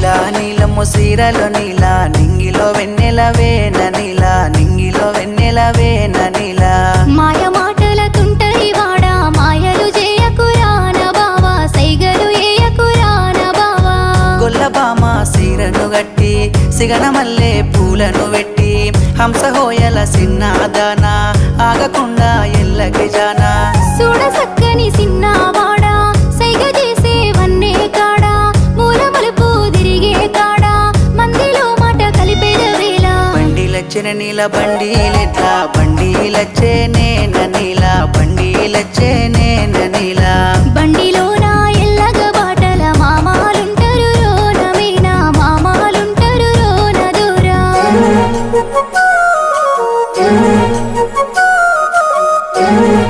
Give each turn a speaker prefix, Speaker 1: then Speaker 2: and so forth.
Speaker 1: నీలా నీలము సీరలో నీలా నింగిలో వెన్నెలవేన నీలా నింగిలో వెన్నెలవేన నీలా.
Speaker 2: మాయ మాటల తుంటరి వాడా మాయలు చేయకురాన బావా సైగలు ఏయకురాన బావా.
Speaker 1: గొల్లబామ సీరను గట్టి సిగన మల్లె పూలను వెట్టి హంసహోయల సిన్నాదాన ఆగకుండా ఎల్లకి జానా.
Speaker 2: చూడ సక్కని సిన్నవాడా వచ్చిన నీల బండిలెట్ల బండిల నేన నీల బండిల నేన నీల. బండిలో నా
Speaker 1: ఎల్లగ బాటల మామాలుంటారు రోన మీనా మామాలుంటారు రోన దూరా. Thank
Speaker 2: you.